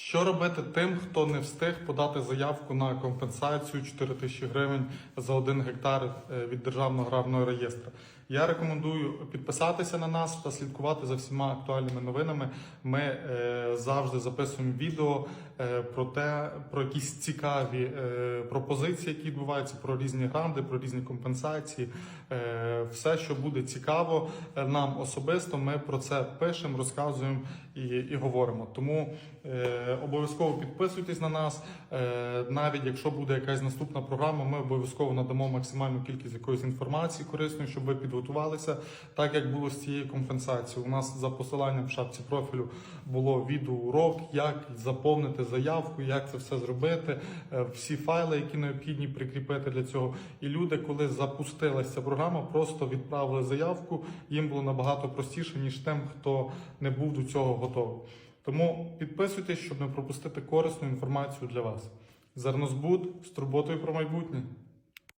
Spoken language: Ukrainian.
Що робити тим, хто не встиг подати заявку на компенсацію 4 тисячі гривень за один гектар е, від державного аграрного реєстру? Я рекомендую підписатися на нас та слідкувати за всіма актуальними новинами. Ми е, завжди записуємо відео е, про те, про якісь цікаві е, пропозиції, які відбуваються, про різні гранди, про різні компенсації. Е, все, що буде цікаво е, нам особисто, ми про це пишемо, розказуємо і, і говоримо. Тому е, обов'язково підписуйтесь на нас. Е, навіть якщо буде якась наступна програма, ми обов'язково надамо максимальну кількість якоїсь інформації корисної, щоб ви підготувалися, так як було з цією компенсацією. У нас за посиланням в шапці профілю було відеоурок, як заповнити заявку, як це все зробити, е, всі файли, які необхідні прикріпити для цього. І люди, коли запустилася ця програма, просто відправили заявку. Їм було набагато простіше, ніж тим, хто не був до цього готовий. Тому підписуйтесь, щоб не пропустити корисну інформацію для вас. Зернозбуд з турботою про майбутнє.